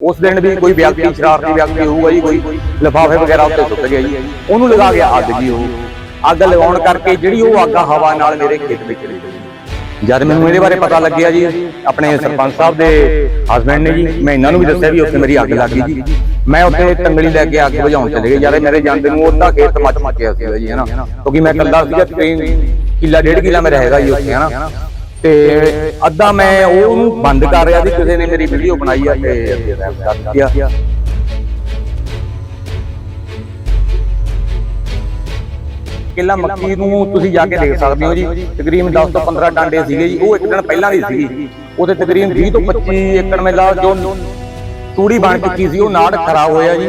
ਉਸ ਦਿਨ ਵੀ ਕੋਈ ਵਿਅਕਤੀ ਸ਼ਰਾਰਤੀ ਵਿਅਕਤੀ ਹੋਊਗਾ ਜੀ ਕੋਈ ਲਿਫਾਫੇ ਵਗੈਰਾ ਉੱਤੇ ਸੁੱਟ ਗਿਆ ਜੀ। ਉਹਨੂੰ ਲਗਾ ਗਿਆ ਅੱਗ ਜੀ ਉਹ। ਅੱਗ ਲਗਾਉਣ ਕਰਕੇ ਜਿਹੜੀ ਉਹ ਅੱਗ ਹਵਾ ਨਾਲ ਮੇਰੇ ਖੇਤ ਵਿੱਚ ਚਲੀ ਗਈ ਜਦ ਮੈਨੂੰ ਇਹਦੇ ਬਾਰੇ ਪਤਾ ਲੱਗਿਆ ਜੀ ਆਪਣੇ ਸਰਪੰਚ ਸਾਹਿਬ ਦੇ ਹਸਬੰਡ ਨੇ ਜੀ ਮੈਂ ਇਹਨਾਂ ਨੂੰ ਵੀ ਦੱਸਿਆ ਵੀ ਉੱਥੇ ਮੇਰੀ ਅੱਗ ਲੱਗ ਗਈ ਜੀ। ਮੈਂ ਉੱਥੇ ਤੰਗਲੀ ਲੈ ਕੇ ਅੱਗ ਬੁਝਾਉਣ ਚਲੇ ਗਿਆ ਯਾਰ ਮੇਰੇ ਜਾਂਦੇ ਨੂੰ ਉਹਦਾ ਖੇਤ ਮੱਚ ਮੱਚਿਆ ਸੀਗਾ ਜੀ ਹਨਾ। ਕਿਉਂਕਿ ਮੈਂ ਕੱਲਾ ਸੀਗਾ ਤਕਰੀਬਨ ਕਿੱਲਾ ਡੇਢ ਕਿੱਲਾ ਮੇਰਾ ਹੈਗਾ ਜੀ ਉੱਥੇ ਹਨਾ। ਤੇ ਅੱਧਾ ਮੈਂ ਉਹਨੂੰ ਬੰਦ ਕਰ ਰਿਹਾ ਸੀ ਕਿਸੇ ਨੇ ਮੇਰੀ ਵੀਡੀਓ ਬਣਾਈ ਆ ਤੇ ਕਰ ਦਿੱਤੀ ਕਿੱਲਾ ਮੱਕੀ ਨੂੰ ਤੁਸੀਂ ਜਾ ਕੇ ਦੇਖ ਸਕਦੇ ਹੋ ਜੀ। ਤਕਰੀਬਨ 10 ਤੋਂ 15 ਟਾਂਡੇ ਸੀਗੇ ਜੀ। ਉਹ ਇੱਕ ਦਿਨ ਪਹਿਲਾਂ ਦੀ ਸੀਗੀ। ਉਹਦੇ ਤਕਰੀਬਨ 20 ਤੋਂ 25 ਏਕੜ ਮੇਲਾ ਜੋ ਤੂੜੀ ਬਣ ਚੁੱਕੀ ਸੀ, ਉਹ ਨਾੜ ਖਰਾਬ ਹੋਇਆ ਜੀ,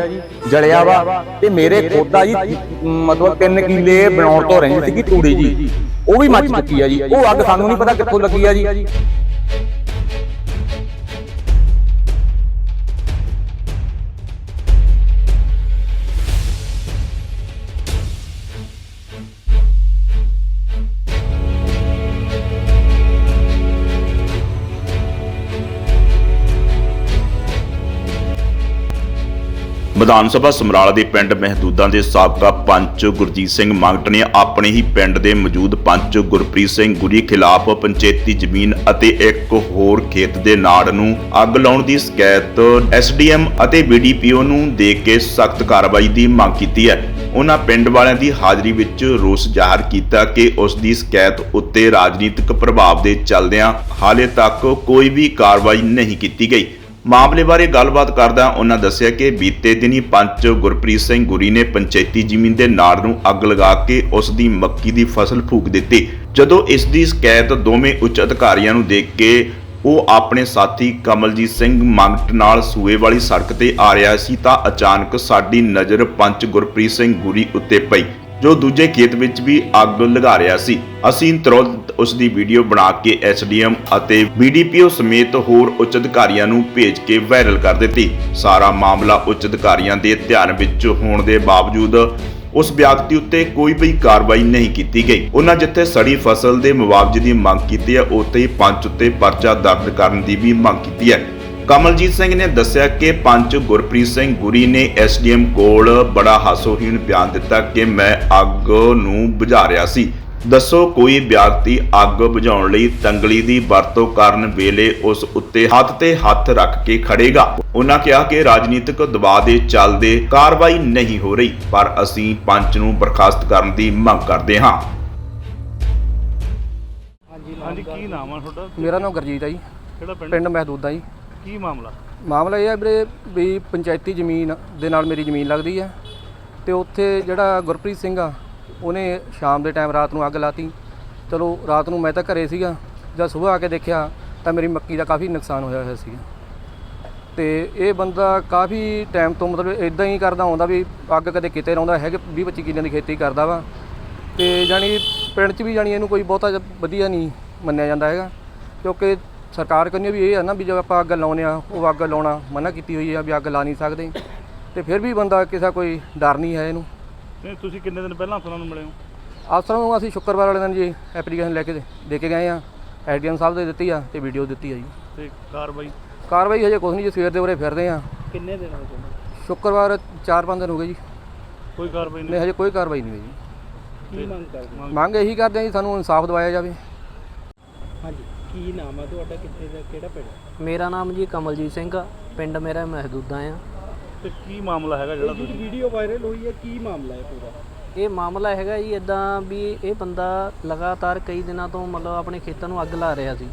ਜਲਿਆ ਵਾ। ਤੇ ਮੇਰੇ ਖੋਦਾ ਜੀ, ਮਤਲਬ 3 ਕਿੱਲੇ ਬਣਾਉਣ ਤੋਂ ਰਹਿੰਦੀ ਸੀਗੀ ਤੂੜੀ ਜੀ। ਉਹ ਵੀ ਮੱਚ ਚੁੱਕੀ ਆ ਜੀ। ਉਹ ਅੱਗ ਸਾਨੂੰ ਨਹੀਂ ਪਤਾ ਕਿੱਥੋਂ ਲੱਗੀ ਆ ਜੀ। ਵਿਧਾਨ ਸਭਾ ਸਮਰਾਲਾ ਦੇ ਪਿੰਡ ਮਹਿਦੂਦਾਂ ਦੇ ਸਾਬਕਾ ਪੰਚ ਗੁਰਜੀਤ ਸਿੰਘ ਮੰਗਟ ਨੇ ਆਪਣੇ ਹੀ ਪਿੰਡ ਦੇ ਮੌਜੂਦ ਪੰਚ ਗੁਰਪ੍ਰੀਤ ਸਿੰਘ ਗੁਰੀ ਖਿਲਾਫ ਪੰਚਾਇਤੀ ਜ਼ਮੀਨ ਅਤੇ ਇੱਕ ਹੋਰ ਖੇਤ ਦੇ ਨਾੜ ਨੂੰ ਅੱਗ ਲਾਉਣ ਦੀ ਸ਼ਿਕਾਇਤ ਐਸਡੀਐਮ ਅਤੇ ਬੀਡੀਪੀਓ ਨੂੰ ਦੇ ਕੇ ਸਖਤ ਕਾਰਵਾਈ ਦੀ ਮੰਗ ਕੀਤੀ ਹੈ। ਉਹਨਾਂ ਪਿੰਡ ਵਾਲਿਆਂ ਦੀ ਹਾਜ਼ਰੀ ਵਿੱਚ ਰੋਸ ਜ਼ਾਹਰ ਕੀਤਾ ਕਿ ਉਸ ਦੀ ਸ਼ਿਕਾਇਤ ਉੱਤੇ ਰਾਜਨੀਤਿਕ ਪ੍ਰਭਾਵ ਦੇ ਚੱਲਦਿਆਂ ਹਾਲੇ ਤੱਕ ਕੋਈ ਵੀ ਕਾਰਵਾਈ ਨਹੀਂ ਕੀਤੀ ਗਈ। ਮਾਮਲੇ ਬਾਰੇ ਗੱਲਬਾਤ ਕਰਦਿਆਂ ਉਹਨਾਂ ਦੱਸਿਆ ਕਿ ਬੀਤੇ ਦਿਨੀ ਪੰਚ ਗੁਰਪ੍ਰੀਤ ਸਿੰਘ ਗੁਰੀ ਨੇ ਪੰਚਾਇਤੀ ਜ਼ਮੀਨ ਦੇ ਨਾੜ ਨੂੰ ਅੱਗ ਲਗਾ ਕੇ ਉਸ ਦੀ ਮੱਕੀ ਦੀ ਫਸਲ ਫੂਕ ਦਿੱਤੀ। ਜਦੋਂ ਇਸ ਦੀ ਸ਼ਿਕਾਇਤ ਦੋਵੇਂ ਉੱਚ ਅਧਿਕਾਰੀਆਂ ਨੂੰ ਦੇਖ ਕੇ ਉਹ ਆਪਣੇ ਸਾਥੀ ਕਮਲਜੀਤ ਸਿੰਘ ਮੰਗਟ ਨਾਲ ਸੂਏ ਵਾਲੀ ਸੜਕ ਤੇ ਆ ਰਿਹਾ ਸੀ ਤਾਂ ਅਚਾਨਕ ਸਾਡੀ ਨਜ਼ਰ ਪੰਚ ਗੁਰਪ੍ਰੀਤ ਸਿੰਘ ਗੁਰੀ ਉੱਤੇ ਪਈ। ਜੋ ਦੂਜੇ ਖੇਤ ਵਿੱਚ ਵੀ ਅੱਗ ਲਗਾ ਰਿਹਾ ਸੀ। ਅਸੀਂ ਤੁਰੰਤ ਉਸ ਦੀ ਵੀਡੀਓ ਬਣਾ ਕੇ ਐਸਡੀਐਮ ਅਤੇ ਬੀਡੀਪੀਓ ਸਮੇਤ ਹੋਰ ਉੱਚ ਅਧਿਕਾਰੀਆਂ ਨੂੰ ਭੇਜ ਕੇ ਵਾਇਰਲ ਕਰ ਦਿੱਤੀ। ਸਾਰਾ ਮਾਮਲਾ ਉੱਚ ਅਧਿਕਾਰੀਆਂ ਦੇ ਧਿਆਨ ਵਿੱਚ ਹੋਣ ਦੇ ਬਾਵਜੂਦ ਉਸ ਵਿਅਕਤੀ ਉੱਤੇ ਕੋਈ ਵੀ ਕਾਰਵਾਈ ਨਹੀਂ ਕੀਤੀ ਗਈ। ਉਹਨਾਂ ਜਿੱਥੇ ਸੜੀ ਫਸਲ ਦੇ ਮੁਆਵਜ਼ੇ ਦੀ ਮੰਗ ਕੀਤੀ ਹੈ, ਉੱਥੇ ਹੀ ਪੰਚ ਉੱਤੇ ਪਰਚਾ ਦਰਜ ਕਰਨ ਦੀ ਵੀ ਮੰਗ ਕੀਤੀ ਹੈ। ਕਮਲਜੀਤ ਸਿੰਘ ਨੇ ਦੱਸਿਆ ਕਿ ਪੰਚ ਗੁਰਪ੍ਰੀਤ ਸਿੰਘ ਗੁਰੀ ਨੇ ਐਸਡੀਐਮ ਕੋਲ ਬੜਾ ਹਾਸੋਹੀਣ ਬਿਆਨ ਦਿੱਤਾ ਕਿ ਮੈਂ ਅੱਗ ਨੂੰ ਬੁਝਾ ਰਿਹਾ ਸੀ। ਦੱਸੋ ਕੋਈ ਵਿਅਕਤੀ ਅੱਗ ਬੁਝਾਉਣ ਲਈ ਤੰਗਲੀ ਦੀ ਵਰਤੋਂ ਕਰਨ ਵੇਲੇ ਉਸ ਉੱਤੇ ਹੱਥ ਤੇ ਹੱਥ ਰੱਖ ਕੇ ਖੜੇਗਾ। ਉਹਨਾਂ ਕਿਹਾ ਕਿ ਰਾਜਨੀਤਿਕ ਦਬਾਅ ਦੇ ਚੱਲਦੇ ਕਾਰਵਾਈ ਨਹੀਂ ਹੋ ਰਹੀ ਪਰ ਅਸੀਂ ਪੰਚ ਨੂੰ ਬਰਖਾਸਤ ਕਰਨ ਦੀ ਮੰਗ ਕਰਦੇ ਹਾਂ। ਹਾਂਜੀ ਕੀ ਨਾਮ ਆ ਤੁਹਾਡਾ? ਮੇਰਾ ਨਾਮ ਗੁਰਜੀਤ ਹੈ ਜੀ। ਕਿਹੜਾ ਪਿੰਡ? ਪਿੰਡ ਮਹਿਦੂਦਾ ਜੀ। ਕੀ ਮਾਮਲਾ? ਮਾਮਲਾ ਇਹ ਹੈ ਵੀਰੇ ਵੀ ਪੰਚਾਇਤੀ ਜ਼ਮੀਨ ਦੇ ਨਾਲ ਮੇਰੀ ਜ਼ਮੀਨ ਲੱਗਦੀ ਹੈ ਤੇ ਉੱਥੇ ਜਿਹੜਾ ਗੁਰਪ੍ਰੀਤ ਸਿੰਘ ਆ, ਉਹਨੇ ਸ਼ਾਮ ਦੇ ਟਾਈਮ ਰਾਤ ਨੂੰ ਅੱਗ ਲਾਤੀ। ਚਲੋ, ਰਾਤ ਨੂੰ ਮੈਂ ਤਾਂ ਘਰੇ ਸੀਗਾ, ਜਦ ਸਵੇਰ ਆ ਕੇ ਦੇਖਿਆ ਤਾਂ ਮੇਰੀ ਮੱਕੀ ਦਾ ਕਾਫੀ ਨੁਕਸਾਨ ਹੋਇਆ ਹੋਇਆ ਸੀ ਤੇ ਇਹ ਬੰਦਾ ਕਾਫੀ ਟਾਈਮ ਤੋਂ ਮਤਲਬ ਇਦਾਂ ਹੀ ਕਰਦਾ ਆਉਂਦਾ ਵੀ ਅੱਗ ਕਦੇ ਕਿਤੇ ਲਾਉਂਦਾ ਹੈਗੇ 20 25 ਕਿੱਲਿਆਂ ਦੀ ਖੇਤੀ ਕਰਦਾ ਵਾ। ਤੇ ਜਾਣੀ ਪਿੰਡ 'ਚ ਵੀ ਜਾਣੀ ਇਹਨੂੰ ਕੋਈ ਬਹੁਤਾ ਵਧੀਆ ਨਹੀਂ ਮੰਨਿਆ ਜਾਂਦਾ ਹੈਗਾ, ਕਿਉਂਕਿ ਸਰਕਾਰ ਕਹਿੰਦੀ ਵੀ ਇਹ ਆ ਨਾ ਵੀ ਜਦੋਂ ਆਪਾਂ ਅੱਗ ਲਾਉਨੇ ਆ ਉਹ ਅੱਗ ਲਾਉਣਾ ਮਨਾ ਕੀਤੀ ਹੋਈ ਆ ਵੀ ਅੱਗ ਲਾ ਨਹੀਂ ਸਕਦੇ। ਤੇ ਫਿਰ ਵੀ ਬੰਦਾ ਕਿਸੇ ਕੋਈ ਡਰ ਨਹੀਂ ਹੈ ਇਹਨੂੰ। ਨਹੀਂ ਤੁਸੀਂ ਕਿੰਨੇ ਦਿਨ ਪਹਿਲਾਂ ਅਫਸਰਾਂ ਨੂੰ ਮਿਲੇ ਹੋ? ਅਫਸਰਾਂ ਨੂੰ ਅਸੀਂ ਸ਼ੁੱਕਰਵਾਰ ਵਾਲੇ ਦਿਨ ਜੀ ਐਪਲੀਕੇਸ਼ਨ ਲੈ ਕੇ ਦੇ ਕੇ ਗਏ ਆ। ਐਡੀਐਮ ਸਾਹਿਬ ਦੇ ਦਿੱਤੀ ਆ ਤੇ ਵੀਡੀਓ ਦਿੱਤੀ ਆ ਜੀ। ਤੇ ਕਾਰਵਾਈ? ਕਾਰਵਾਈ ਹਜੇ ਕੁਛ ਨਹੀਂ ਜੀ ਸਵੇਰ ਦੇ ਉਰੇ ਫਿਰਦੇ ਆ। ਕਿੰਨੇ ਦਿਨ ਹੋ ਗਏ? ਸ਼ੁੱਕਰਵਾਰ 4-5 ਦਿਨ ਹੋ ਗਏ ਜੀ। ਕੋਈ ਕਾਰਵਾਈ ਨਹੀਂ? ਨਹੀਂ ਹਜੇ ਕੋਈ ਕਾਰਵਾਈ ਨਹੀਂ ਹੋਈ ਜੀ। ਕੀ ਮੰਗ ਕਰਦੇ? ਮੰਗ ਇਹੀ ਕਰਦੇ ਆ ਜੀ ਸਾਨੂੰ ਇਨਸਾਫ ਦਿਵਾਇਆ ਜਾਵੇ। ਹਾਂਜੀ। ਕੀ ਨਾਮ ਆ ਤੁਹਾਡਾ? ਕਿੱਥੇ ਦਾ ਕਿਹੜਾ ਪਿੰਡ? ਮੇਰਾ ਨਾਮ ਜੀ ਕਮਲਜੀਤ ਸਿੰਘ ਆ। ਪਿੰਡ ਮੇਰਾ ਮਹਿਦੂਦਾ ਆ। ਤੇ ਕੀ ਮਾਮਲਾ ਹੈਗਾ ਜਿਹੜਾ ਜਿਹੜੀ ਤੁਸੀਂ ਵੀਡੀਓ ਵਾਇਰਲ ਹੋਈ ਹੈ ਕੀ ਮਾਮਲਾ ਹੈ ਪੂਰਾ? ਇਹ ਮਾਮਲਾ ਹੈਗਾ ਜੀ ਇਦਾਂ ਵੀ ਇਹ ਬੰਦਾ ਲਗਾਤਾਰ ਕਈ ਦਿਨਾਂ ਤੋਂ ਮਤਲਬ ਆਪਣੇ ਖੇਤਾਂ ਨੂੰ ਅੱਗ ਲਾ ਰਿਹਾ ਸੀ।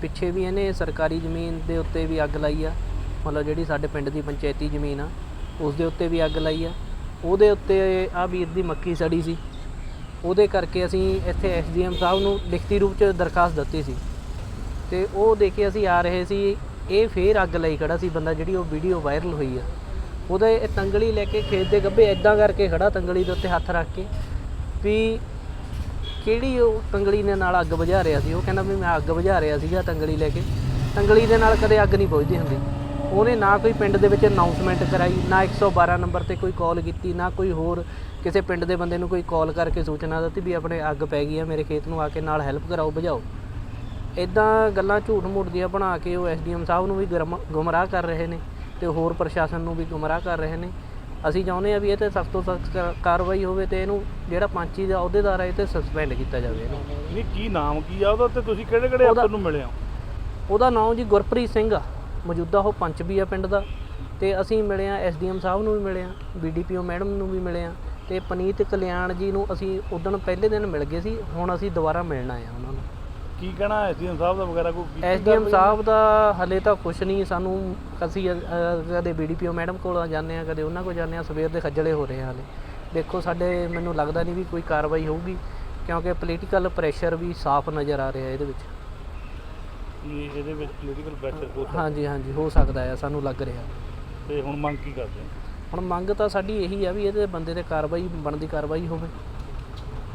ਪਿੱਛੇ ਵੀ ਇਹਨੇ ਸਰਕਾਰੀ ਜ਼ਮੀਨ ਦੇ ਉੱਤੇ ਵੀ ਅੱਗ ਲਾਈ ਆ। ਮਤਲਬ ਜਿਹੜੀ ਸਾਡੇ ਪਿੰਡ ਦੀ ਪੰਚਾਇਤੀ ਜ਼ਮੀਨ ਆ ਉਸ ਦੇ ਉੱਤੇ ਵੀ ਅੱਗ ਲਾਈ ਆ। ਉਹਦੇ ਉੱਤੇ ਆ ਵੀਰ ਦੀ ਮੱਕੀ ਸੜੀ ਸੀ। ਉਹਦੇ ਕਰਕੇ ਅਸੀਂ ਇੱਥੇ ਐਸਡੀਐਮ ਸਾਹਿਬ ਨੂੰ ਲਿਖਤੀ ਰੂਪ 'ਚ ਦਰਖਾਸਤ ਦਿੱਤੀ ਸੀ। ਤੇ ਉਹ ਦੇ ਕੇ ਅਸੀਂ ਆ ਰਹੇ ਸੀ, ਇਹ ਫੇਰ ਅੱਗ ਲਈ ਖੜਾ ਸੀ ਬੰਦਾ ਜਿਹੜੀ ਉਹ ਵੀਡੀਓ ਵਾਇਰਲ ਹੋਈ ਆ। ਉਹਦੇ ਇਹ ਤੰਗਲੀ ਲੈ ਕੇ ਖੇਤ ਦੇ ਗੱਭੇ ਐਦਾਂ ਕਰਕੇ ਖੜਾ ਤੰਗਲੀ ਦੇ ਉੱਤੇ ਹੱਥ ਰੱਖ ਕੇ ਵੀ ਕਿਹੜੀ ਉਹ ਤੰਗਲੀ ਦੇ ਨਾਲ ਅੱਗ ਬੁਝਾ ਰਿਹਾ ਸੀ? ਉਹ ਕਹਿੰਦਾ ਵੀ ਮੈਂ ਅੱਗ ਬੁਝਾ ਰਿਹਾ ਸੀਗਾ ਤੰਗਲੀ ਲੈ ਕੇ। ਤੰਗਲੀ ਦੇ ਨਾਲ ਕਦੇ ਅੱਗ ਨਹੀਂ ਪਹੁੰਚਦੀ ਹੁੰਦੀ। ਉਹਨੇ ਨਾ ਕੋਈ ਪਿੰਡ ਦੇ ਵਿੱਚ ਅਨਾਉਂਸਮੈਂਟ ਕਰਾਈ, ਨਾ 112 ਨੰਬਰ ਤੇ ਕੋਈ ਕਾਲ ਕੀਤੀ, ਨਾ ਕੋਈ ਹੋਰ ਕਿਸੇ ਪਿੰਡ ਦੇ ਬੰਦੇ ਨੂੰ ਕੋਈ ਕਾਲ ਕਰਕੇ ਸੂਚਨਾ ਦਿੱਤੀ ਵੀ ਆਪਣੇ ਅੱਗ ਪੈ ਗਈ ਹੈ ਮੇਰੇ ਖੇਤ ਨੂੰ ਆ ਕੇ ਨਾਲ ਹੈਲਪ ਕਰਾਓ, ਬੁਝਾਓ। ਇਦਾਂ ਗੱਲਾਂ ਝੂਠ ਮੂਠ ਦੀਆਂ ਬਣਾ ਕੇ ਉਹ ਐਸਡੀਐਮ ਸਾਹਿਬ ਨੂੰ ਵੀ ਗੁੰਮਰਾਹ ਕਰ ਰਹੇ ਨੇ ਤੇ ਹੋਰ ਪ੍ਰਸ਼ਾਸਨ ਨੂੰ ਵੀ ਗੁੰਮਰਾਹ ਕਰ ਰਹੇ ਨੇ। ਅਸੀਂ ਚਾਹੁੰਦੇ ਆ ਵੀ ਇਹ ਤੇ ਸਖਤ ਤੋਂ ਸਖਤ ਕਾਰਵਾਈ ਹੋਵੇ ਤੇ ਇਹਨੂੰ ਜਿਹੜਾ ਪੰਚੀ ਦਾ ਅਹੁਦੇਦਾਰ ਹੈ ਇਹ ਤੇ ਸਸਪੈਂਡ ਕੀਤਾ ਜਾਵੇ ਇਹਨੂੰ। ਨਹੀਂ ਕੀ ਨਾਮ ਕੀ ਆ ਉਹਦਾ ਤੇ ਤੁਸੀਂ ਕਿਹੜੇ ਕਿਹੜੇ ਅਫਸਰ ਨੂੰ ਮਿਲੇ ਹੋ? ਉਹਦਾ ਨਾਮ ਜੀ ਗੁਰਪ੍ਰੀਤ ਸਿੰਘ ਆ ਮੌਜੂਦਾ ਉਹ ਪੰਚ ਵੀ ਆ ਪਿੰਡ ਦਾ। ਤੇ ਅਸੀਂ ਮਿਲੇ ਆ ਐਸਡੀਐਮ ਸਾਹਿਬ ਨੂੰ ਵੀ ਮਿਲੇ ਆ ਬੀਡੀਪੀਓ ਮੈਡਮ ਨੂੰ ਵੀ ਮਿਲੇ ਆ ਤੇ ਪਨੀਤ ਕਲਿਆਣ ਜੀ ਨੂੰ ਅਸੀਂ ਉਦੋਂ ਪਹਿਲੇ ਦਿਨ ਮਿਲ ਗਏ ਸੀ ਹੁਣ ਅਸੀਂ ਦੁਬਾਰਾ ਮਿਲਣਾ ਆ ਉਹਨਾਂ ਨੂੰ। ਕੀ ਕਹਿਣਾ ਐਸਡੀਐਮ ਸਾਹਿਬ ਦਾ ਵਗੈਰਾ? ਕੋਈ ਕੀਤੀ ਐਸਡੀਐਮ? ਸਾਹਿਬ ਦਾ ਹਲੇ ਤਾਂ ਕੁਝ ਨਹੀਂ ਸਾਨੂੰ ਅਸੀਂ ਅ, ਕਦੇ ਬੀਡੀਪੀਓ ਮੈਡਮ ਕੋਲ ਜਾਂਦੇ ਆ ਕਦੇ ਉਹਨਾਂ ਕੋਲ ਜਾਂਦੇ ਆ ਸਵੇਰ ਦੇ ਖੱਜਲੇ ਹੋ ਰਹੇ ਆ ਹਲੇ। ਦੇਖੋ ਸਾਡੇ ਮੈਨੂੰ ਲੱਗਦਾ ਨਹੀਂ ਵੀ ਕੋਈ ਕਾਰਵਾਈ ਹੋਊਗੀ ਕਿਉਂਕਿ ਪੋਲੀਟੀਕਲ ਪ੍ਰੈਸ਼ਰ ਵੀ ਸਾਫ਼ ਨਜ਼ਰ ਆ ਰਿਹਾ ਇਹਦੇ ਵਿੱਚ। ਕੀ ਇਹਦੇ ਵਿੱਚ ਪੋਲੀਟੀਕਲ ਪ੍ਰੈਸ਼ਰ ਹੋ ਸਕਦਾ। ਹਾਂਜੀ ਹਾਂਜੀ ਹੋ ਸਕਦਾ ਹੈ ਸਾਨੂੰ ਲੱਗ ਰਿਹਾ। ਤੇ ਹੁਣ ਮੰਗ ਕੀ ਕਰਦੇ ਹੋ? ਹੁਣ ਮੰਗ ਤਾਂ ਸਾਡੀ ਇਹੀ ਆ ਵੀ ਇਹਦੇ ਬੰਦੇ ਤੇ ਕਾਰਵਾਈ ਬਣਦੀ ਕਾਰਵਾਈ ਹੋਵੇ।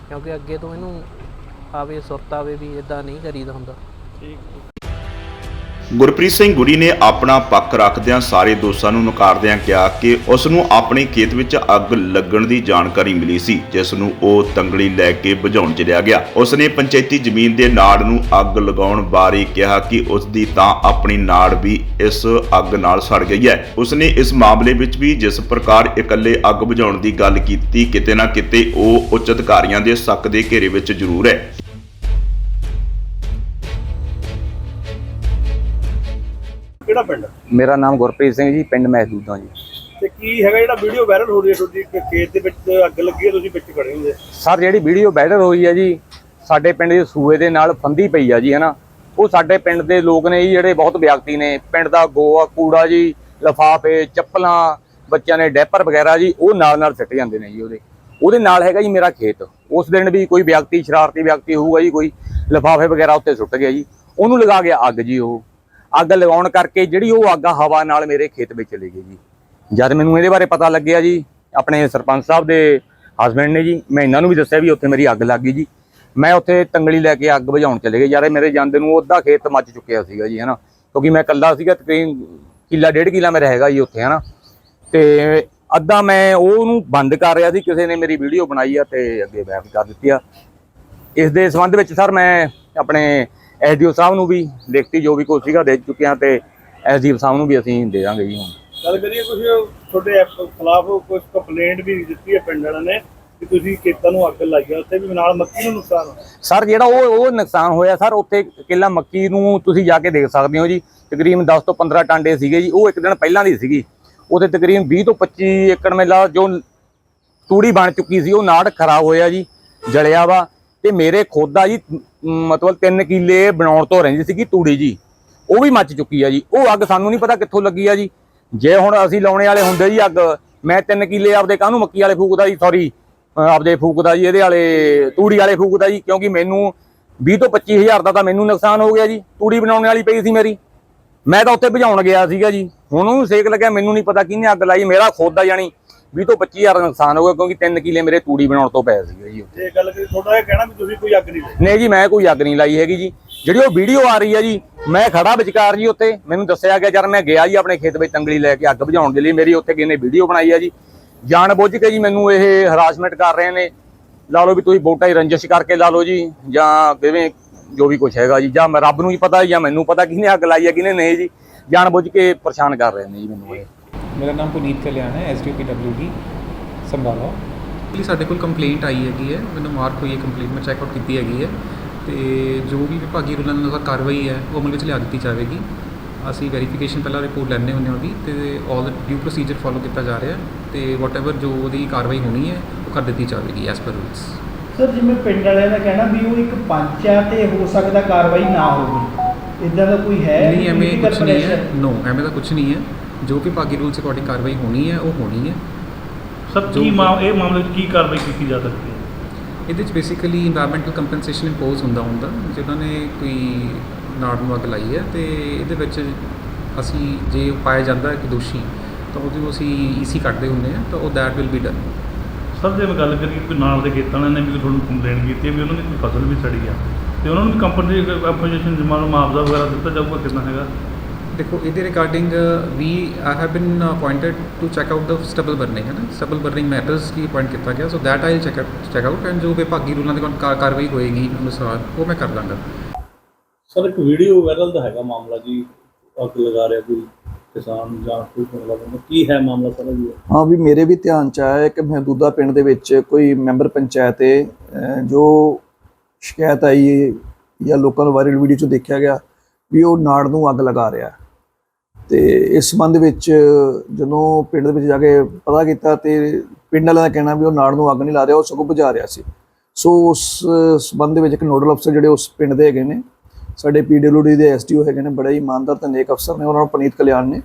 ਕਿਉਂਕਿ ਅੱਗੇ ਤੋਂ ਇਹਨੂੰ ਆਵੇ, ਸੁਰਤ ਆਵੇ ਵੀ ਇਦਾਂ ਨਹੀਂ ਕਰੀਦਾ ਹੁੰਦਾ। ਗੁਰਪ੍ਰੀਤ ਸਿੰਘ ਗੁਰੀ ਨੇ ਆਪਣਾ ਪੱਖ ਰੱਖਦਿਆਂ ਸਾਰੇ ਦੋਸ਼ਾਂ ਨੂੰ ਨਕਾਰਦਿਆਂ ਕਿਹਾ ਕਿ ਉਸ ਨੂੰ ਆਪਣੇ ਖੇਤ ਵਿੱਚ ਅੱਗ ਲੱਗਣ ਦੀ ਜਾਣਕਾਰੀ ਮਿਲੀ ਸੀ, ਜਿਸ ਨੂੰ ਉਹ ਤੰਗੜੀ ਲੈ ਕੇ ਬੁਝਾਉਣ ਚਲਿਆ ਗਿਆ। ਉਸ ਨੇ ਪੰਚਾਇਤੀ ਜ਼ਮੀਨ ਦੇ ਨਾੜ ਨੂੰ ਅੱਗ ਲਗਾਉਣ ਬਾਰੇ ਕਿਹਾ ਕਿ ਉਸ ਦੀ ਤਾਂ ਆਪਣੀ ਨਾੜ ਵੀ ਇਸ ਅੱਗ ਨਾਲ ਸੜ ਗਈ ਹੈ। ਉਸ ਨੇ ਇਸ ਮਾਮਲੇ ਵਿੱਚ ਵੀ ਜਿਸ ਪ੍ਰਕਾਰ ਇਕੱਲੇ ਅੱਗ ਬੁਝਾਉਣ ਦੀ ਗੱਲ ਕੀਤੀ, ਕਿਤੇ ਨਾ ਕਿਤੇ ਉਹ ਉੱਚ ਅਧਿਕਾਰੀਆਂ ਦੇ ਸ਼ੱਕ ਦੇ ਘੇਰੇ ਵਿੱਚ ਜ਼ਰੂਰ ਹੈ। ਕਿਹੜਾ ਪਿੰਡ? ਮੇਰਾ ਨਾਮ ਗੁਰਪ੍ਰੀਤ ਸਿੰਘ ਜੀ ਪਿੰਡ ਮਹਿਦੂਦਾਂ ਜੀ। ਤੇ ਕੀ ਹੈਗਾ ਜਿਹੜਾ ਵੀਡੀਓ ਵਾਇਰਲ ਹੋ ਰਹੀ ਹੈ ਤੁਹਾਡੀ? ਕਿ ਖੇਤ ਦੇ ਵਿੱਚ ਅੱਗ ਲੱਗੀ ਹੈ ਤੁਸੀਂ ਵਿੱਚ ਖੜੇ ਹੁੰਦੇ ਸਰ ਜਿਹੜੀ ਵੀਡੀਓ ਵਾਇਰਲ ਹੋਈ ਹੈ ਜੀ ਸਾਡੇ ਪਿੰਡ ਦੇ ਸੂਏ ਦੇ ਨਾਲ ਫੰਦੀ ਪਈ ਆ ਜੀ ਹਨਾ? ਉਹ ਸਾਡੇ ਪਿੰਡ ਦੇ ਲੋਕ ਨੇ ਜੀ ਜਿਹੜੇ ਬਹੁਤ ਵਿਅਕਤੀ ਨੇ। ਪਿੰਡ ਦਾ ਗੋਆ ਕੂੜਾ ਜੀ ਲਫਾਫੇ ਚੱਪਲਾਂ ਬੱਚਿਆਂ ਨੇ ਡੈਪਰ ਵਗੈਰਾ ਜੀ ਉਹ ਨਾਲ ਨਾਲ ਸਿੱਟ ਜਾਂਦੇ ਨੇ ਜੀ ਉਹਦੇ। ਉਹਦੇ ਨਾਲ ਹੈਗਾ ਜੀ ਮੇਰਾ ਖੇਤ। ਉਸ ਦਿਨ ਵੀ ਕੋਈ ਵਿਅਕਤੀ ਸ਼ਰਾਰਤੀ ਵਿਅਕਤੀ ਹੋਊਗਾ ਜੀ ਕੋਈ ਲਫਾਫੇ ਵਗੈਰਾ ਉੱਤੇ ਸੁੱਟ ਗਿਆ ਜੀ। ਉਹਨੂੰ ਲਗਾ ਗਿਆ ਅੱਗ ਜੀ ਉਹ। ਅੱਗ ਲਗਾਉਣ ਕਰਕੇ ਜਿਹੜੀ ਉਹ ਅੱਗ ਹਵਾ ਨਾਲ ਮੇਰੇ ਖੇਤ ਵਿੱਚ ਚਲੀ ਗਈ ਜੀ। ਜਦ ਮੈਨੂੰ ਇਹਦੇ ਬਾਰੇ ਪਤਾ ਲੱਗਿਆ ਜੀ, ਆਪਣੇ ਸਰਪੰਚ ਸਾਹਿਬ ਦੇ ਹਸਬੰਡ ਨੇ ਜੀ, ਮੈਂ ਇਹਨਾਂ ਨੂੰ ਵੀ ਦੱਸਿਆ ਵੀ ਉੱਥੇ ਮੇਰੀ ਅੱਗ ਲੱਗ ਗਈ ਜੀ। ਮੈਂ ਉੱਥੇ ਤੰਗਲੀ ਲੈ ਕੇ ਅੱਗ ਬੁਝਾਉਣ ਚਲੇ ਗਏ। ਯਾਰ ਮੇਰੇ ਜਾਂਦੇ ਨੂੰ ਉਹ ਅੱਧਾ ਖੇਤ ਮੱਚ ਚੁੱਕਿਆ ਸੀਗਾ ਜੀ, ਹਨਾ। ਕਿਉਂਕਿ ਮੈਂ ਇਕੱਲਾ ਸੀਗਾ ਤਕਰੀਬ ਕਿੱਲਾ, ਡੇਢ ਕਿੱਲਾ ਮੇਰਾ ਹੈਗਾ ਜੀ ਉੱਥੇ, ਹਨਾ। ਤੇ ਅੱਧਾ ਮੈਂ ਉਹਨੂੰ ਬੰਦ ਕਰ ਰਿਹਾ ਸੀ, ਕਿਸੇ ਨੇ ਮੇਰੀ ਵੀਡੀਓ ਬਣਾਈ ਆ ਤੇ ਅੱਗੇ ਬੈਕ ਕਰ ਦਿੱਤੀ ਆ। ਇਸ ਦੇ ਸੰਬੰਧ ਵਿੱਚ ਸਰ ਮੈਂ ਆਪਣੇ ਐਸਡੀਓ ਸਾਹਿਬ ਨੂੰ ਵੀ ਲਿਖਤੀ ਜੋ ਵੀ ਕੁਛ ਸੀਗਾ ਦੇ ਚੁੱਕੇ ਹਾਂ ਤੇ ਐਸਡੀਓ ਸਾਹਿਬ ਨੂੰ ਵੀ ਅਸੀਂ ਦੇ ਦਾਂਗੇ ਜੀ ਹੁਣ। ਗੱਲ ਕਰੀਏ ਕੁਝ ਤੁਹਾਡੇ ਖਿਲਾਫ ਕੁਝ ਕੰਪਲੇਂਟ ਵੀ ਦਿੱਤੀ ਹੈ ਪਿੰਡ ਵਾਲਿਆਂ ਨੇ ਕਿ ਤੁਸੀਂ ਖੇਤਾਂ ਨੂੰ ਅੱਗ ਲਾਈ ਹੈ ਉੱਥੇ ਵੀ ਨਾਲ ਮੱਕੀ ਨੂੰ ਨੁਕਸਾਨ ਹੋਇਆ। ਸਰ ਜਿਹੜਾ ਉਹ ਉਹ ਨੁਕਸਾਨ ਹੋਇਆ ਸਰ ਉੱਥੇ ਕਿੱਲਾ ਮੱਕੀ ਨੂੰ ਤੁਸੀਂ ਜਾ ਕੇ ਦੇਖ ਸਕਦੇ ਹੋ ਜੀ। ਤਕਰੀਬਨ 10 ਤੋਂ 15 ਟਾਂਡੇ ਸੀਗੇ ਜੀ ਉਹ ਇੱਕ ਦਿਨ ਪਹਿਲਾਂ ਦੀ ਸੀਗੀ। ਉਹਦੇ ਤਕਰੀਬਨ 20 ਤੋਂ 25 ਏਕੜ ਮੇਲਾ ਜੋ ਤੂੜੀ ਬਣ ਚੁੱਕੀ ਸੀ ਉਹ ਨਾੜ ਖਰਾਬ ਹੋਇਆ ਜੀ ਜਲਿਆ ਵਾ। ਤੇ ਮੇਰੇ ਖੋਦਾ ਜੀ ਮ, ਮਤਲਬ 3 ਕਿੱਲੇ ਬਣਾਉਣ ਤੋਂ ਰਹਿੰਦੀ ਸੀਗੀ ਤੂੜੀ ਜੀ। ਉਹ ਵੀ ਮੱਚ ਚੁੱਕੀ ਆ ਜੀ। ਉਹ ਅੱਗ ਸਾਨੂੰ ਨਹੀਂ ਪਤਾ ਕਿੱਥੋਂ ਲੱਗੀ ਆ ਜੀ। ਜੇ ਹੁਣ ਅਸੀਂ ਲਾਉਣੇ ਵਾਲੇ ਹੁੰਦੇ ਜੀ ਅੱਗ, ਮੈਂ 3 ਕਿੱਲੇ ਆਪਦੇ ਕਾਹਨੂੰ ਮੱਕੀ ਵਾਲੇ ਫੂਕਦਾ ਜੀ? ਸੌਰੀ ਆਪਦੇ ਫੂਕਦਾ ਜੀ, ਇਹਦੇ ਵਾਲੇ ਤੂੜੀ ਵਾਲੇ ਫੂਕਦਾ ਜੀ। ਕਿਉਂਕਿ ਮੈਨੂੰ 20 ਤੋਂ 25000 ਦਾ ਤਾਂ ਮੈਨੂੰ ਨੁਕਸਾਨ ਹੋ ਗਿਆ ਜੀ। ਤੂੜੀ ਬਣਾਉਣ ਵਾਲੀ ਪਈ ਸੀ ਮੇਰੀ। ਮੈਂ ਤਾਂ ਉੱਥੇ ਭਜਾਉਣ ਗਿਆ ਸੀਗਾ ਜੀ। ਹੁਣ ਉਹਨੂੰ ਸੇਕ ਲੱਗਿਆ, ਮੈਨੂੰ ਨਹੀਂ ਪਤਾ ਕਿਹਨੇ ਅੱਗ ਲਾਈ। ਮੇਰਾ ਖੁਦ ਦਾ ਜਾਣੀ 20 ਤੋਂ 25000 ਦਾ ਨੁਕਸਾਨ ਹੋ ਗਿਆ ਕਿਉਂਕਿ 3 ਕਿੱਲੇ ਮੇਰੇ ਤੂੜੀ ਬਣਾਉਣ ਤੋਂ ਪਏ ਸੀਗੇ ਜੀ ਜੇ ਗੱਲ ਕਰੀ ਤੁਹਾਡਾ ਇਹ ਕਹਿਣਾ ਵੀ ਤੁਸੀਂ ਕੋਈ ਅੱਗ ਨਹੀਂ ਲਾਈ। ਨਹੀਂ ਜੀ ਮੈਂ ਕੋਈ ਅੱਗ ਨਹੀਂ ਲਾਈ ਹੈਗੀ ਜੀ। ਜਿਹੜੀ ਉਹ ਵੀਡੀਓ ਆ ਰਹੀ ਹੈ ਜੀ ਮੈਂ ਖੜਾ ਵਿਚਕਾਰ ਜੀ ਉੱਤੇ ਮੈਨੂੰ ਦੱਸਿਆ ਗਿਆ ਜਦ ਮੈਂ ਗਿਆ ਜੀ ਆਪਣੇ ਖੇਤ ਵਿੱਚ ਤੰਗਲੀ ਲੈ ਕੇ ਅੱਗ ਬੁਝਾਉਣ ਦੇ ਲਈ। ਮੇਰੀ ਉੱਥੇ ਕਿਨੇ ਵੀਡੀਓ ਬਣਾਈ ਹੈ ਜੀ। ਜਾਣ ਬੁੱਝ ਕੇ ਜੀ ਮੈਨੂੰ ਇਹ ਹਰਾਸਮੈਂਟ ਕਰ ਰਹੇ ਨੇ। ਲਾ ਲਓ ਵੀ ਤੁਸੀਂ ਵੋਟਾਂ ਹੀ ਰੰਜਿਸ਼ ਕਰਕੇ ਲਾ ਲਓ ਜੀ ਜਾਂ ਕਿਵੇਂ ਜੋ ਵੀ ਕੁਝ ਹੈਗਾ ਜੀ। ਜਾਂ ਮੈਂ ਰੱਬ ਨੂੰ ਹੀ ਪਤਾ ਜਾਂ ਮੈਨੂੰ ਪਤਾ ਕਿਹਨੇ ਅੱਗ ਲਾਈ ਹੈ ਕਿਹਨੇ ਨਹੀਂ ਜੀ। ਜਾਣ ਬੁੱਝ ਕੇ ਪਰੇਸ਼ਾਨ ਕਰ ਰਹੇ ਨੇ ਜੀ ਮੈਨੂੰ ਇਹ। ਮੇਰਾ ਨਾਮ ਪੁਨੀਤ ਕਲਿਆਣ ਹੈ ਐਸਡੀਪੀਡਬਲਯੂਡੀ ਸੰਭਾਲਾ। ਲਈ ਸਾਡੇ ਕੋਲ ਕੰਪਲੇਂਟ ਆਈ ਹੈਗੀ ਹੈ ਮੈਨੂੰ ਮਾਰਕ ਹੋਈ ਹੈ ਕੰਪਲੇਂਟ ਮੈਂ ਚੈੱਕ ਆਊਟ ਕੀਤੀ ਹੈਗੀ ਹੈ ਤੇ ਜੋ ਵੀ ਵਿਭਾਗੀ ਰੂਲਾਂ ਦੇ ਅਨੁਸਾਰ ਕਾਰਵਾਈ ਹੈ ਉਹ ਅਮਲ ਵਿੱਚ ਲਿਆ ਦਿੱਤੀ ਜਾਵੇਗੀ। ਅਸੀਂ ਵੈਰੀਫਿਕੇਸ਼ਨ ਪਹਿਲਾਂ ਰਿਪੋਰਟ ਲੈਣੇ ਹੁੰਦੇ ਉਹਦੀ ਤੇ all the due procedure follow ਕੀਤਾ ਜਾ ਰਿਹਾ ਤੇ ਵਾਟਐਵਰ ਜੋ ਉਹਦੀ ਕਾਰਵਾਈ ਹੋਣੀ ਹੈ ਉਹ ਕਰ ਦਿੱਤੀ ਜਾਵੇਗੀ ਐਸ ਪਰ ਰੂਲਸ ਸਰ ਜਿਵੇਂ ਪਿੰਡ ਵਾਲਿਆਂ ਦਾ ਕਹਿਣਾ ਵੀ ਉਹ ਇੱਕ ਪੰਚ ਆ ਤੇ ਹੋ ਸਕਦਾ ਕਾਰਵਾਈ ਨਾ ਹੋਵੇ ਇਦਾਂ ਦਾ ਕੋਈ ਹੈ ਨਹੀਂ ਐਵੇਂ ਕੁਝ ਨਹੀਂ ਹੈ? ਨੋ ਐਵੇਂ ਦਾ ਕੁਝ ਨਹੀਂ ਹੈ। ਜੋ ਕਿ ਬਾਕੀ ਰੂਲਸ ਅਕੋਰਡਿੰਗ ਕਾਰਵਾਈ ਹੋਣੀ ਹੈ ਉਹ ਹੋਣੀ ਹੈ। ਸਭ ਕੀ ਇਹ ਮਾਮਲੇ ਵਿੱਚ ਕੀ ਕਾਰਵਾਈ ਕੀਤੀ ਜਾ ਸਕਦੀ ਹੈ? ਇਹਦੇ ਵਿੱਚ ਬੇਸਿਕਲੀ এনवायरमेंटਲ ਕੰਪਨਸੇਸ਼ਨ ਇੰਪੋਜ਼ ਹੁੰਦਾ ਹੁੰਦਾ ਜਿਹਨਾਂ ਨੇ ਕੋਈ ਨਾੜ ਨੂੰ ਅੱਗ ਲਾਈ ਹੈ ਤੇ ਇਹਦੇ ਵਿੱਚ ਅਸੀਂ ਜੇ ਪਾਇਆ ਜਾਂਦਾ ਹੈ ਕਿ ਦੋਸ਼ੀ ਤਾਂ ਉਹਦੀ ਅਸੀਂ ਈਸੀ ਕੱਢਦੇ ਹੁੰਦੇ ਹਾਂ ਤਾਂ ਉਹ ਦੈਟ ਵਿਲ ਬੀ ਡਨ ਸਭ ਜੇ ਮੈਂ ਗੱਲ ਕਰੀਏ ਕੋਈ ਨਾਲ ਦੇ ਖੇਤਾਂ ਨੇ ਵੀ ਤੁਹਾਨੂੰ ਕੰਪਲੇਂਟ ਕੀਤੀ ਹੈ ਵੀ ਉਹਨਾਂ ਦੀ ਕੋਈ ਫਸਲ ਵੀ ਸੜੀ ਆ ਤੇ ਉਹਨਾਂ ਨੂੰ ਕੰਪਨਸੇਸ਼ਨ ਜ਼ਮਾਨ ਮੁਆਵਜ਼ਾ ਵਗੈਰਾ ਦਿੱਤਾ ਜਾਊਗਾ ਕਿੰਨਾ ਹੈਗਾ? ਦੇਖੋ ਇਹਦੇ regarding we I have been appointed to check out the stubble burning ਹੈ ਨਾ? ਸਟੇਬਲ ਬਰਨਿੰਗ ਮੈਟਰਸ ਕੀ ਅਪਾਇੰਟ ਕੀਤਾ ਗਿਆ so that I check check out and ਜੋ ਵਿਭਾਗੀ ਰੂਲਾਂ ਦੇ ਕਾ- ਕਾਰਵਾਈ ਹੋਏਗੀ ਅਨੁਸਾਰ ਉਹ ਮੈਂ ਕਰ ਲਾਂਗਾ। ਸਰ ਇੱਕ ਵੀਡੀਓ ਵਾਇਰਲ ਦਾ ਹੈਗਾ ਮਾਮਲਾ ਜੀ ਅੱਗ ਲਗਾ ਰਿਹਾ ਕੋਈ ਕਿਸਾਨ ਜਾਂ ਕੋਈ ਮਤਲਬ ਕੀ ਹੈ ਮਾਮਲਾ ਸਾਰਾ ਜੀ ਹਾਂ ਵੀ ਮੇਰੇ ਵੀ ਧਿਆਨ ਚ ਆਇਆ ਕਿ ਮਹਦੂਦਾ ਪਿੰਡ ਦੇ ਵਿੱਚ ਕੋਈ ਮੈਂਬਰ ਪੰਚਾਇਤ ਹੈ ਜੋ ਸ਼ਿਕਾਇਤ ਆਈ ਹੈ ਜਾਂ ਲੋਕਾਂ ਨੂੰ ਵਾਇਰਲ ਵੀਡੀਓ ਚ ਦੇਖਿਆ ਗਿਆ ਵੀ ਉਹ ਨਾੜ ਨੂੰ ਅੱਗ ਲਗਾ ਰਿਹਾ ਤੇ ਇਸ ਸੰਬੰਧ ਵਿੱਚ ਜਦੋਂ ਪਿੰਡ ਦੇ ਵਿੱਚ ਜਾ ਕੇ ਪਤਾ ਕੀਤਾ ਤੇ ਪਿੰਡ ਵਾਲਿਆਂ ਦਾ ਕਹਿਣਾ ਵੀ ਉਹ ਨਾੜ ਨੂੰ ਅੱਗ ਨਹੀਂ ਲਾ ਰਿਹਾ, ਉਹ ਸਗੋਂ ਬੁਝਾ ਰਿਹਾ ਸੀ। ਸੋ ਉਸ ਸੰਬੰਧ ਵਿੱਚ ਇੱਕ ਨੋਡਲ ਅਫਸਰ ਜਿਹੜੇ ਉਸ ਪਿੰਡ ਦੇ ਹੈਗੇ ਨੇ, ਸਾਡੇ ਪੀਡਬਲਯੂਡੀ ਦੇ ਐਸਟੀਓ ਹੈਗੇ ਨੇ, ਬੜੇ ਇਮਾਨਦਾਰ ਤੇ ਨੇਕ ਅਫਸਰ ਨੇ, ਉਹਨਾਂ ਨੂੰ ਪਨੀਤ ਕਲਿਆਣ ਨੇ।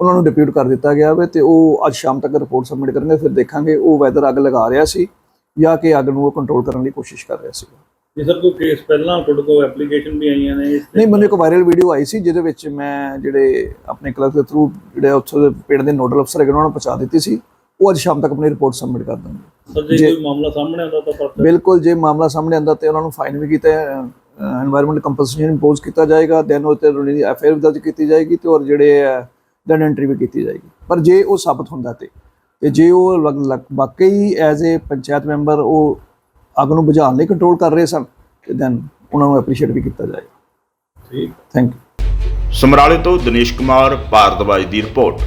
ਉਹਨਾਂ ਨੂੰ ਡਿਪਿਊਟ ਕਰ ਦਿੱਤਾ ਗਿਆ ਵੇ ਤੇ ਉਹ ਅੱਜ ਸ਼ਾਮ ਤੱਕ ਰਿਪੋਰਟ ਸਬਮਿਟ ਕਰਨਗੇ, ਫਿਰ ਦੇਖਾਂਗੇ ਉਹ ਵੈਦਰ ਅੱਗ ਲਗਾ ਰਿਹਾ ਸੀ ਜਾਂ ਕਿ ਅੱਗ ਨੂੰ ਉਹ ਕੰਟਰੋਲ ਕਰਨ ਦੀ ਕੋਸ਼ਿਸ਼ ਕਰ ਰਿਹਾ ਸੀ। ਜੀ ਸਰ ਕੋਈ ਕੇਸ ਪਹਿਲਾਂ ਤੁਹਾਡੇ ਕੋਲ ਐਪਲੀਕੇਸ਼ਨ ਵੀ ਆਈਆਂ ਨੇ ਇਸ ਨਹੀਂ ਮੈਨੂੰ ਇੱਕ ਵਾਇਰਲ ਵੀਡੀਓ ਆਈ ਸੀ ਜਿਹਦੇ ਵਿੱਚ ਮੈਂ ਜਿਹੜੇ ਆਪਣੇ ਕਲਰਕ ਦੇ ਥਰੂ ਜਿਹੜੇ ਉੱਥੋਂ ਪਿੰਡ ਦੇ ਨੋਡਲ ਅਫਸਰ ਹੈਗੇ ਉਹਨਾਂ ਨੂੰ ਪਹੁੰਚਾ ਦਿੱਤੀ ਸੀ। ਉਹ ਅੱਜ ਸ਼ਾਮ ਤੱਕ ਆਪਣੀ ਰਿਪੋਰਟ ਸਬਮਿਟ ਕਰ ਦੇਣਗੇ। ਸਰ ਜੇ ਕੋਈ ਮਾਮਲਾ ਸਾਹਮਣੇ ਆਉਂਦਾ ਤਾਂ ਪਰਚਾ ਬਿਲਕੁਲ ਜੇ ਮਾਮਲਾ ਸਾਹਮਣੇ ਆਂਦਾ ਤੇ ਉਹਨਾਂ ਨੂੰ ਫਾਈਨ ਵੀ ਕੀਤਾ এনवायरमेंट ਕੰਪਨਸੇਸ਼ਨ ਇੰਪੋਜ਼ ਕੀਤਾ ਜਾਏਗਾ ਦੈਨ ਉਹ ਤੇ ਰੋਣੀ ਦੀ ਐਫਆਈਆਰ ਦਰਜ ਕੀਤੀ ਜਾਏਗੀ ਤੇ ਔਰ ਜਿਹੜੇ ਦੈਨ ਐਂਟਰੀ ਵੀ ਕੀਤੀ ਜਾਏਗੀ। ਪਰ ਜੇ ਉਹ ਸਾਬਤ ਹੁੰਦਾ ਤੇ ਜੇ ਉਹ ਲਗ- ਲਗ- ਵਾਕਈ ਐਜ਼ ਅ ਪੰਚਾਇਤ ਮੈਂਬਰ ਉਹ ਅੱਗ ਨੂੰ ਬੁਝਾਉਣ ਲਈ ਕੰਟਰੋਲ ਕਰ ਰਹੇ ਸਨ ਤੇ ਦੈਨ ਉਹਨਾਂ ਨੂੰ ਐਪਰੀਸ਼ੀਏਟ ਵੀ ਕੀਤਾ ਜਾਏਗਾ। ਠੀਕ। ਥੈਂਕ ਯੂ ਸਮਰਾਲੇ ਤੋਂ ਦਿਨੇਸ਼ ਕੁਮਾਰ ਭਾਰਦਵਾਜ ਦੀ ਰਿਪੋਰਟ।